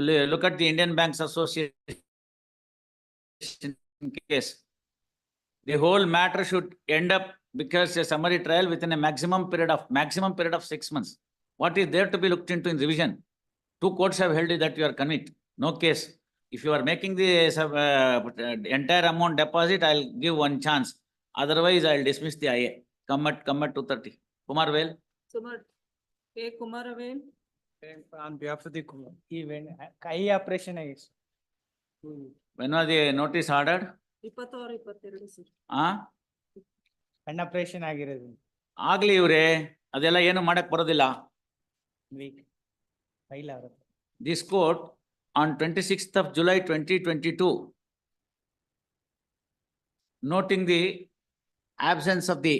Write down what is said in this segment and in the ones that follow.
you look at the Indian Banks Association case. The whole matter should end up because a summary trial within a maximum period of, maximum period of six months. What is there to be looked into in revision? Two courts have held that you are convict, no case. If you are making the uh, entire amount deposit, I'll give one chance. Otherwise, I'll dismiss the IA. Come at, come at two thirty. Kumar K Kumaravel, on behalf of the even kai operation is hmm. when was the notice ordered? 26 22 sir. ha operation ಆಗಿರೋದು. ಆಗ್ಲಿ ಇವ್ರೆ ಅದೆಲ್ಲ ಏನು ಮಾಡಕ್ಕೆ ಬರೋದಿಲ್ಲ. This court on twenty six of July twenty twenty two noting the absence of the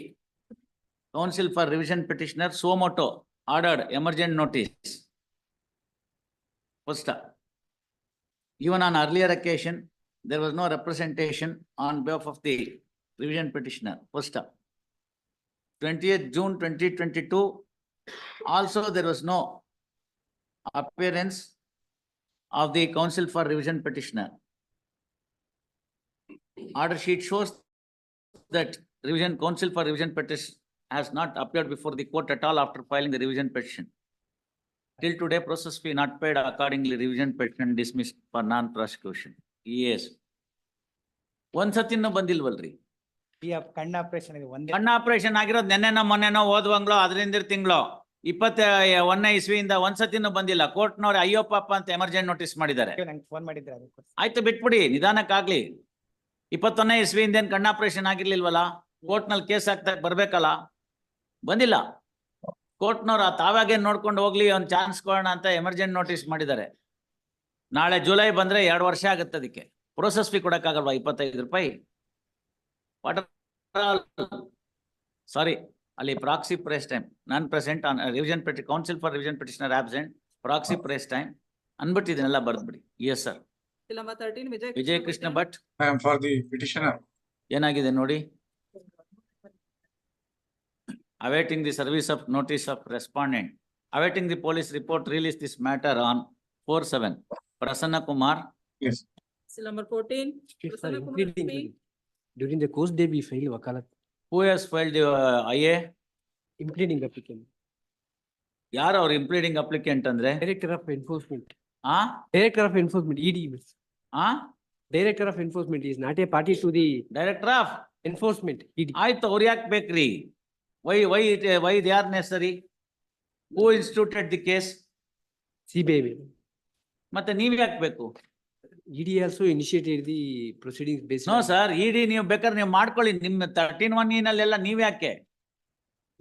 counsel for revision petitioner suo motu ordered emergent notice First, even on earlier occasion, there was no representation on behalf of the revision petitioner. First, twentieth June twenty twenty-two, also there was no appearance of the counsel for revision petitioner. Order sheet shows that revision counsel for revision petition has not appeared before the court at all after filing the revision petition. Till today, process fee not paid. Accordingly revision petition dismissed for non-prosecution. Yes. ಒಂದ್ಸತಿನೂ ಬಂದಿಲ್ವಲ್ರಿ? ಈ ಆಪ್- ಕಣ್ಣ operation ಕಣ್ಣ ಒಂದೇ ಕಣ್ಣು operation ಆಗಿರೋದು ನೆನ್ನೆನೋ ಮೊನ್ನೆನೋ ಓದುವಂಗ್ಲೋ ಅದರಿಂದ ತಿಂಗಳು. ಇಪ್ಪತ್ತ ಒಂದನೇ ಇಸ್ವಿಯಿಂದ ಒಂದ್ಸತಿನೂ ಬಂದಿಲ್ಲ. ಕೋರ್ಟ್ನವ್ರು ಅಯ್ಯೋ ಪಾಪ ಅಂತ ಎಮರ್ಜೆಂಟ್ ನೋಟಿಸ್ ಮಾಡಿದ್ದಾರೆ. ನಂಗೆ ಫೋನ್ ಮಾಡಿದ್ರೆ ಆಯ್ತು ಬಿಟ್ಬಿಡಿ. ನಿಧಾನಕ್ಕಾಗ್ಲಿ. ಇಪ್ಪತ್ತೊಂದನೇ ಇಸ್ವಿಯಿಂದ ಏನ್ ಕಣ್ಣ ಆಪರೇಷನ್ ಆಗಿರ್ಲಿಲ್ವಲ್ಲ? ಕೋರ್ಟ್ನಲ್ಲಿ ಕೇಸ್ ಹಾಕ್ದಾಗ ಬರ್ಬೇಕಲ್ಲ? ಬಂದಿಲ್ಲ. ಕೋರ್ಟ್ನವ್ರು ತಾವಾಗೇ ನೋಡ್ಕೊಂಡು ಹೋಗ್ಲಿ ಒಂದ್ ಚಾನ್ಸ್ ಕೊಡೋಣ ಅಂತ ಎಮರ್ಜೆಂಟ್ ನೋಟಿಸ್ ಮಾಡಿದ್ದಾರೆ. ನಾಳೆ ಜುಲೈ ಬಂದ್ರೆ ಎರಡು ವರ್ಷ ಆಗುತ್ತೆ ಅದಕ್ಕೆ. ಪ್ರೊಸೆಸ್ ಫೀ ಕೊಡಕ್ಕಾಗಲ್ವಾ? ಇಪ್ಪತ್ತೈದು ರೂಪಾಯಿ? ಸಾರಿ ಅಲ್ಲಿ proxy press time. Non present on revision petition counsel for revision petitioner absent proxy press time. ಅನ್ಬಿಟ್ಟು ಇದನ್ನೆಲ್ಲ ಬರ್ದ್ಬಿಡಿ. Yes sir. Vijaya Krishna Bhat. For the petitioner. ಏನಾಗಿದೆ ನೋಡಿ? Awaiting the service of notice of respondent awaiting the police report release this matter on four seven prasanna kumar Yes. Bill number fourteen, Sir, Prasanna Kumar including during the course day, we filed wakalat, who has filed the uh, IA impleading applicant, ಯಾರು ಅವ್ರ impleading applicant ಅಂದ್ರೆ director of enforcement, ಆ director of enforcement, ED. Ah? ಆ Director of enforcement is not a party to the director of enforcement, ED. ಆಯ್ತು ಅವ್ರು ಯಾಕೆ ಬೇಕ್ರಿ why why why they are necessary? Who instituted the case CBI. ಮತ್ತೆ ನೀವ್ ಯಾಕೆ ಬೇಕು ED also initiated the proceedings based. No on- sir ED ನೀವು ಬೇಕಾದ್ರೆ ನೀವು ಮಾಡ್ಕೊಳ್ಳಿ ನಿಮ್ಮ ತರ್ಟೀನ್ ಒನ್ ನಲ್ಲೆಲ್ಲ ನೀವ್ ಯಾಕೆ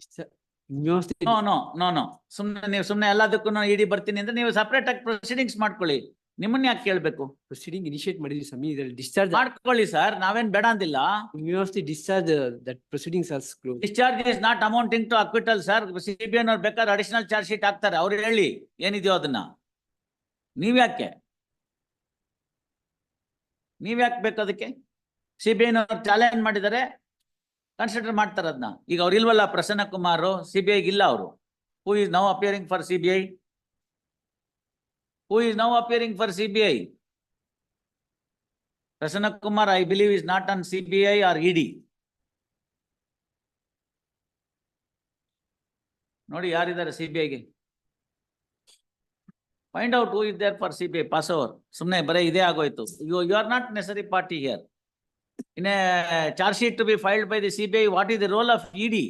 Sir, University, no no no no ಸುಮ್ನೆ ನೀವು ಸುಮ್ನೆ ಎಲ್ಲದಕ್ಕೂ ಇಡಿ ಬರ್ತೀನಿ ಅಂದ್ರೆ ನೀವು ಸಪರೇಟ್ ಆಗಿ ಪ್ರೊಸೀಡಿಂಗ್ಸ್ ಮಾಡ್ಕೊಳ್ಳಿ ನಿಮ್ಮನ್ನ ಯಾಕೆ ಕೇಳ್ಬೇಕು ಪ್ರೊಸೀಡಿಂಗ್ ಇನಿಷಿಯೇಟ್ ಮಾಡಿದ್ರಿ ಸ್ವಾಮಿ. ಇದ್ರಲ್ಲಿ ಡಿಸ್ಚಾರ್ಜ್ ಮಾಡ್ಕೊಳ್ಳಿ ಸರ್ ನಾವೇನ್ ಬೇಡ ಅಂದಿಲ್ಲ. University discharge that proceeding are close. Discharge is not amounting to acquittal sir C B ಅವ್ರು ಬೇಕಾದ್ರೆ ಅಡಿಷನಲ್ ಚಾರ್ಜ್ ಶೀಟ್ ಹಾಕ್ತಾರೆ. ಅವ್ರು ಹೇಳಿ ಏನಿದೆಯೋ ಅದನ್ನ. ನೀವ್ ಯಾಕೆ ನೀವ್ ಯಾಕೆ ಬೇಕು ಅದಕ್ಕೆ ಸಿಬಿಐನ ಐನವ್ರು ಚಾಲೆಂಜ್ ಮಾಡಿದರೆ. ಕನ್ಸಿಡರ್ ಮಾಡ್ತಾರೆ ಅದನ್ನ ಈಗ ಅವ್ರು ಇಲ್ವಲ್ಲ ಪ್ರಸನ್ನ ಕುಮಾರ್ ಸಿ ಬಿ ಐಗೆ ಇಲ್ಲ ಅವರು. Who is now appearing for C B I who is now appearing for C B I Prasanna Kumar I believe is not on C B I are ED ನೋಡಿ ಯಾರಿದ್ದಾರೆ C B ಐಗೆ find out who is there for C B I pass over ಸುಮ್ಮನೆ ಬರೀ ಇದೇ ಆಗೋಯ್ತು. You you are not necessary party here in a charge sheet to be filed by the C B I what is the role of ED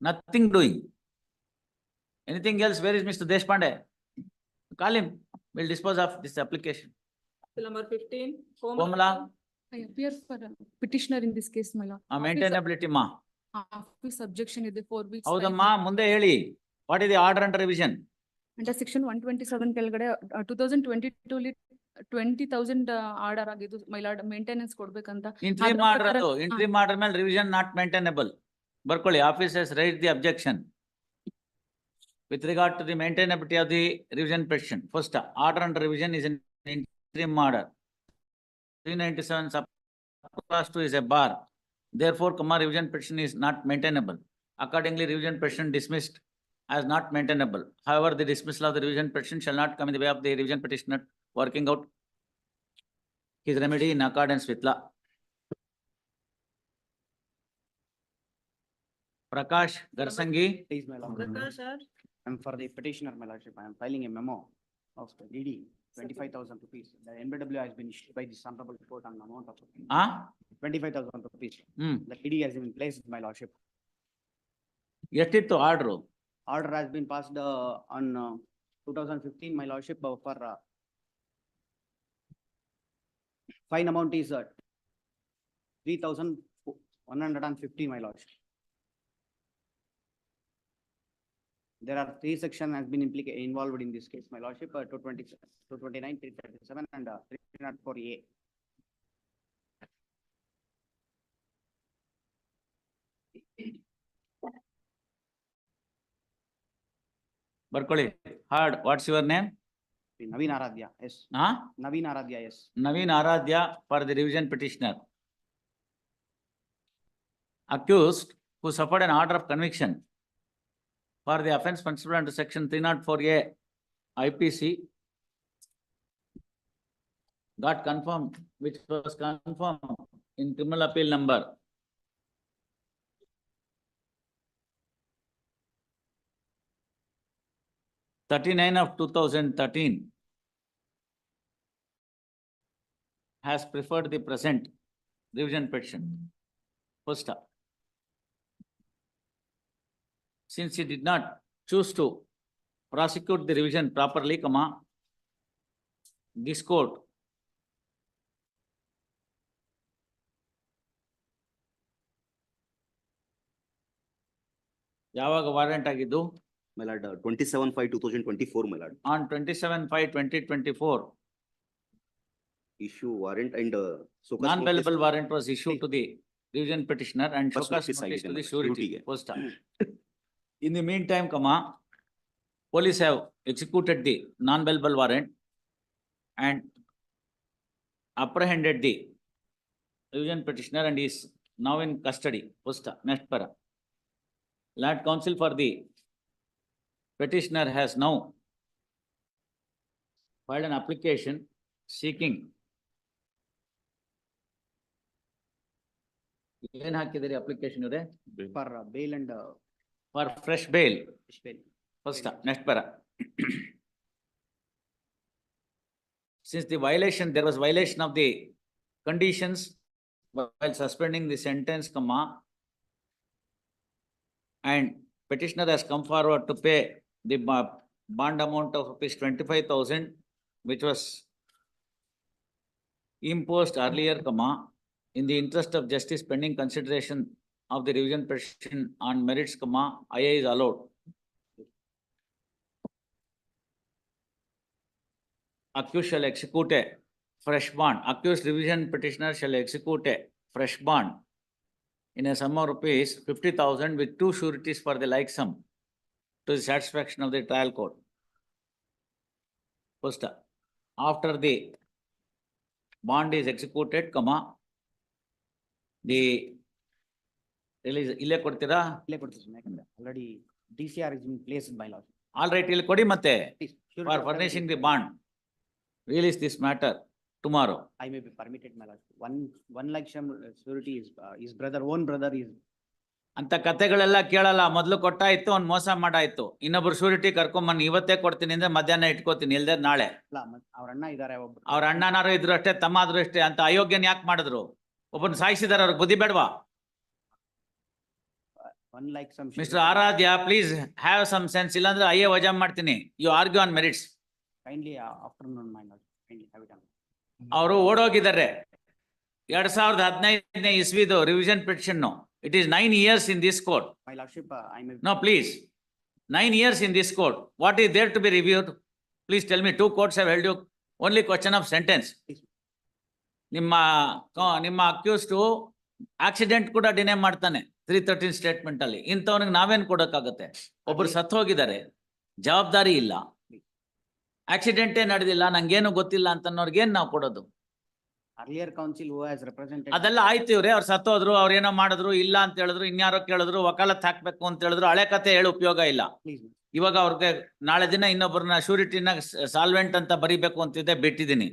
nothing doing anything else where is mister Deshpande call him dispose of this application. Application Bill number fifteen. Komala I appear for a petitioner in this case, my lord. maintainability ma Office objection is the four weeks. ಹೌದಮ್ಮ munde ಹೇಳಿ What is the order under revision? Under section one twenty-seven ಕೆಳಗಡೆ two thousand twenty-two ಲಿ twenty thousand order ಆಗಿದ್ದು my lord maintenance ಕೊಡ್ಬೇಕಂತ. Entry ಅದ್ರ ಮಾಡ್ರದು ಪ್ರಕಾರ- revision not maintainable. Maintainable ಬರ್ಕೊಳ್ಳಿ officers raised the objection with regard to the maintainability of the revision petition. First, order under revision is an interim order. 397 subclass 2 is a bar. Therefore, comma revision petition is not maintainable. Accordingly, revision petition dismissed as not maintainable. However, the dismissal of the revision petition shall not come in the way of the revision petitioner working out his remedy in accordance with law. Prakash Garsangi. Please, my. Prakash, sir. And for the petitioner, my lordship, I am filing a memo of the DD, twenty-five thousand rupees. The NBW has been issued by this honorable court on amount of ah, twenty-five thousand rupees. hmm, The DD has been placed, my lordship. ಎಷ್ಟಿತ್ತು order? Order has been passed uh, on uh, two thousand fifteen, my lordship, uh, for uh, fine amount is uh, three thousand one hundred and fifty, my lordship. There are three section has been implicated, involved in this case, my lordship, uh, two twenty, two twenty-nine, three thirty-seven, and uh, three not four A. ಬರ್ಕೊಳ್ಳಿ, hard, what's your name? Naveen Aradhya, yes. Ah, Naveen Aradhya, yes. Naveen Aradhya for the revision petitioner. Accused who suffered an order of conviction for the offence punishable under section three not four A IPC got confirmed, which was confirmed in criminal appeal number thirty-nine of two thousand thirteen has preferred the present revision petition. First up. Since he did not choose to prosecute the revision properly, comma, this court ಯಾವಾಗ warrant ಆಗಿದ್ದು? My lord, uh, twenty-seven five two thousand twenty-four, my lord, On twenty-seven five twenty twenty-four, issue warrant and uh, so. cause notice- non-bailable warrant was issued to the revision petitioner and First showcase notice notice In the meantime, comma, police have executed the non-bailable warrant and apprehended the revision petitioner and is now in custody. Up, next para. Land counsel for the petitioner has now filed an application seeking ಏನ್ ಹಾಕಿದಿರಿ application ಇವ್ರೆ For uh, bail for fresh bail. First, next para. Since the violation, there was violation of the conditions while suspending the sentence, comma, and petitioner has come forward to pay the bond amount of rupees twenty-five thousand, which was imposed earlier, comma, in the interest of justice pending consideration of the revision petition on merits, comma, IA is allowed. accused shall execute a fresh bond. Accused revision petitioner shall execute a fresh bond in a sum of rupees fifty thousand with two sureties for the like sum to the satisfaction of the trial court. First, after the bond is executed, comma, the release ಇಲ್ಲೇ ಕೊಡ್ತೀರಾ? ಇಲ್ಲೇ ಕೊಡ್ತೀನಿ ಯಾಕಂದ್ರೆ already D C R is in place by laws all right ಇಲ್ಲಿ ಕೊಡಿ ಮತ್ತೆ. For furnishing the bond release this matter tomorrow I may be permitted my lord one one lakh surety is is brother own brother is ಅಂತ ಕತೆಗಳೆಲ್ಲ ಕೇಳಲ್ಲ. ಮೊದಲು ಕೊಟ್ಟಾಯ್ತು ಅವ್ನು ಮೋಸ ಮಾಡಾಯ್ತು. ಇನ್ನೊಬ್ರು ಶ್ಯೂರಿಟಿ ಬನ್ನಿ ಇವತ್ತೇ ಕೊಡ್ತೀನಿ ಅಂದ್ರೆ ಮಧ್ಯಾಹ್ನ ಇಟ್ಕೋತೀನಿ ಇಲ್ದೇ ನಾಳೆ. ಅವ್ರ ಅಣ್ಣ ಇದಾರೆ ಅವ್ರ ಅಣ್ಣನಾರು ಇದ್ರು ಅಷ್ಟೇ ತಮ್ಮ ಆದ್ರೂ ಅಷ್ಟೇ ಅಂತ ಅಯೋಗ್ಯನ್ ಯಾಕೆ ಮಾಡಿದ್ರು? ಒಬ್ಬನ್ ಸಾಯಿಸಿದಾರೆ ಅವ್ರಿಗೆ ಬುದ್ಧಿ ಬೇಡವಾ? Mister Aaradhya please have some sense ಇಲ್ಲಾಂದ್ರೆ ಐ ವಜಾ ಮಾಡ್ತೀನಿ. ಯು ಆರ್ಗ್ಯೂ ಆನ್ ಮೆರಿಟ್ಸ್ ಅವರು ಓಡೋಗಿದ್ದಾರೆ. ಎರಡ್ ಸಾವಿರದ ಹದಿನೈದನೇ ಇಸ್ವಿದು revision petition it is nine years in this court no please nine years in this court what is there to be reviewed please tell me two courts have held you only question of sentence ನಿಮ್ಮ ನಿಮ್ಮ accused accident ಕೂಡ ಡಿನೇಮ್ ಮಾಡ್ತಾನೆ. Three thirteen statement ಅಲ್ಲಿ ಇಂಥವನಿಗೆ ನಾವೇನ್ ಕೊಡೋಕ್ಕಾಗತ್ತೆ? ಒಬ್ರು ಸತ್ ಹೋಗಿದ್ದಾರೆ ಜವಾಬ್ದಾರಿ ಇಲ್ಲ. ಆಕ್ಸಿಡೆಂಟೇ ನಡೆದಿಲ್ಲ ನಂಗೇನು ಗೊತ್ತಿಲ್ಲ ಅಂತನ್ನೋರ್ಗೆ ಏನ್ ನಾವು ಕೊಡೋದು? Earlier counsel. ಅದೆಲ್ಲ ಆಯ್ತು ಇವ್ರೆ ಅವ್ರು ಸತ್ತೋದ್ರು ಅವ್ರೇನೋ ಮಾಡಿದ್ರು ಇಲ್ಲ ಅಂತ ಹೇಳಿದ್ರು ಇನ್ಯಾರೋ ಕೇಳಿದ್ರು ವಕಾಲತ್ ಹಾಕ್ಬೇಕು ಅಂತ ಹೇಳಿದ್ರು ಹಳೆ ಕತೆ ಹೇಳಿ ಉಪಯೋಗ ಇಲ್ಲ. ಇವಾಗ ಅವ್ರಿಗೆ ನಾಳೆ ದಿನ ಇನ್ನೊಬ್ಬರನ್ನ ಶ್ಯೂರಿಟಿನ ಸಾಲ್ವೆಂಟ್ ಅಂತ ಬರಿಬೇಕು ಅಂತಿದ್ದೆ ಬಿಟ್ಟಿದ್ದೀನಿ.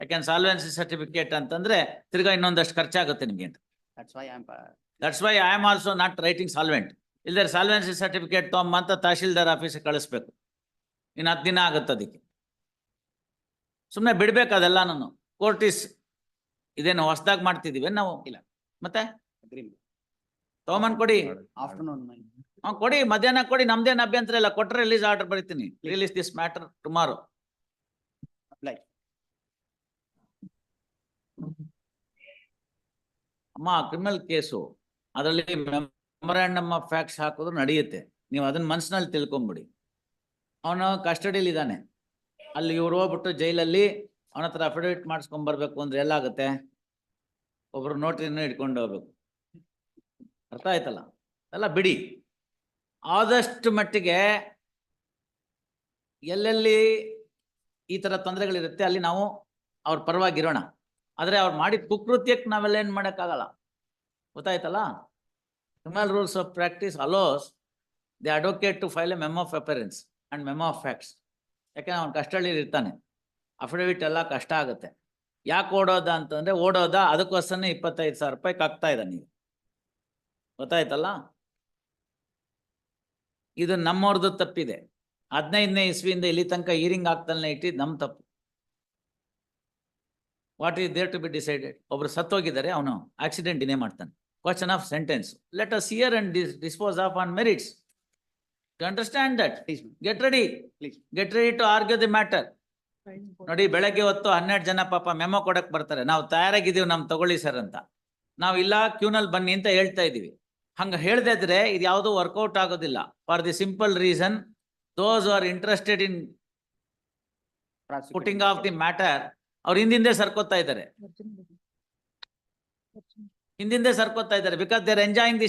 ಯಾಕೆಂದ್ರೆ ಸಾಲ್ವೆನ್ಸಿ ಸರ್ಟಿಫಿಕೇಟ್ ಅಂತಂದ್ರೆ ತಿರ್ಗಾ ಇನ್ನೊಂದಷ್ಟು ಖರ್ಚಾಗುತ್ತೆ ನಿಮ್ಗೆ ಅಂತ. That's why I'm, uh, that's why I am also not writing solvent ಇಲ್ದೇ ಸಾಲ್ವೆನ್ಸಿ ಸರ್ಟಿಫಿಕೇಟ್ ತೊಗೊಂಬ ಅಂತ ತಹಶೀಲ್ದಾರ್ ಆಫೀಸಿಗೆ ಕಳಿಸ್ಬೇಕು. ಇನ್ನು ಹತ್ತು ದಿನ ಆಗುತ್ತೆ ಅದಕ್ಕೆ. ಸುಮ್ಮನೆ ಬಿಡ್ಬೇಕು ಅದೆಲ್ಲ ನಾನು. ಕೋರ್ಟಿಸ್ ಇದೇನು ಹೊಸದಾಗಿ ಮಾಡ್ತಿದೀವಿ ನಾವು? ಇಲ್ಲ. ಮತ್ತೆ. ತಗೊಂಬಂದ್ ಕೊಡಿ. Afternoon, my. ಹ್ಮ್ ಕೊಡಿ ಮಧ್ಯಾಹ್ನ ಕೊಡಿ ನಮ್ದೇನ್ ಅಭ್ಯಂತರ ಇಲ್ಲ. ಕೊಟ್ರೆ ರಿಲೀಸ್ ಆರ್ಡರ್ ಬರೀತೀನಿ. Release this matter tomorrow Apply. ಅಮ್ಮ ಕ್ರಿಮಿನಲ್ ಕೇಸು ಅದರಲ್ಲಿ ಮೆಮೊರಾಂಡಮ್ ಆಫ್ ಫ್ಯಾಕ್ಟ್ಸ್ ಹಾಕೋದು ನಡೆಯುತ್ತೆ. ನೀವು ಅದನ್ನ ಮನ್ಸಿನಲ್ಲಿ ತಿಳ್ಕೊಂಬಿಡಿ. ಅವನು ಕಸ್ಟಡಿಲಿ ಇದ್ದಾನೆ. ಅಲ್ಲಿ ಇವ್ರು ಹೋಗ್ಬಿಟ್ಟು ಜೈಲಲ್ಲಿ ಅವನ ಹತ್ರ ಅಫಿಡವಿಟ್ ಮಾಡಿಸ್ಕೊಂಡ್ ಬರ್ಬೇಕು ಅಂದ್ರೆ ಎಲ್ಲಾಗುತ್ತೆ? ಒಬ್ರು ನೋಟಿನ ಇಟ್ಕೊಂಡು ಹೋಗ್ಬೇಕು. ಅರ್ಥ ಆಯ್ತಲ್ಲ? ಎಲ್ಲ ಬಿಡಿ. ಆದಷ್ಟು ಮಟ್ಟಿಗೆ ಎಲ್ಲೆಲ್ಲಿ ಈ ತರ ತೊಂದರೆಗಳಿರುತ್ತೆ ಅಲ್ಲಿ ನಾವು ಅವ್ರ ಪರವಾಗಿರೋಣ. ಆದ್ರೆ ಅವ್ರು ಮಾಡಿದ ಕುಕೃತ್ಯಕ್ಕೆ ನಾವೆಲ್ಲ ಏನು ಮಾಡೋಕ್ಕಾಗಲ್ಲ. ಗೊತ್ತಾಯ್ತಲ್ಲ? Criminal rules of practice allows the advocate to file a memo of appearance and memo of facts ಯಾಕೆಂದ್ರೆ ಅವ್ನು ಕಸ್ಟಡಿ ಇರ್ತಾನೆ. ಅಫಿಡವಿಟ್ ಎಲ್ಲ ಕಷ್ಟ ಆಗುತ್ತೆ. ಯಾಕೆ ಓಡೋದ ಅಂತಂದ್ರೆ ಓಡೋದ ಅದಕ್ಕೋಸ್ಕರನೇ ಇಪ್ಪತ್ತೈದು ಸಾವಿರ ರೂಪಾಯಿ ಕಕ್ತಾ ಇದ್ದಾನೆ ಈಗ. ಗೊತ್ತಾಯ್ತಲ್ಲ? ಇದು ನಮ್ಮವ್ರದ್ದು ತಪ್ಪಿದೆ. ಹದಿನೈದನೇ ಇಸ್ವಿಯಿಂದ ಇಲ್ಲಿ ತನಕ ಈರಿಂಗ್ ಆಗ್ತಲೇ ಇಟ್ಟಿದ್ದು ನಮ್ಮ ತಪ್ಪು. What is there to be decided ಒಬ್ರು ಸತ್ತೋಗಿದ್ದಾರೆ ಅವನು ಆಕ್ಸಿಡೆಂಟ್ ಇನ್ನೇ ಮಾಡ್ತಾನೆ. Question of sentence let us hear and dispose of on merits to understand that. Get ready Please. Get ready to argue the matter ನೋಡಿ ಬೆಳಗ್ಗೆ ಹೊತ್ತು ಹನ್ನೆರಡು ಜನ ಪಾಪ ಮೆಮೊ ಕೊಡಕ್ ಬರ್ತಾರೆ. ನಾವು ತಯಾರಾಗಿದ್ದೀವಿ ನಮ್ ತಗೊಳ್ಳಿ ಸರ್ ಅಂತ. ನಾವು ಇಲ್ಲ ಕ್ಯೂನಲ್ಲಿ ಬನ್ನಿ ಅಂತ ಹೇಳ್ತಾ ಇದೀವಿ ಹಂಗ ಹೇಳ್ದೆ ಇದ್ರೆ ಇದು ಯಾವುದು ವರ್ಕೌಟ್ ಆಗೋದಿಲ್ಲ. For the simple reason those are interested in putting off the matter ಅವ್ರು ಹಿಂದಿಂದೆ ಸರ್ಕೋತಾ ಇದ್ದಾರೆ. ಹಿಂದಿಂದೆ ಸರ್ಕೋತಾ ಇದ್ದಾರೆ. Because they're enjoying the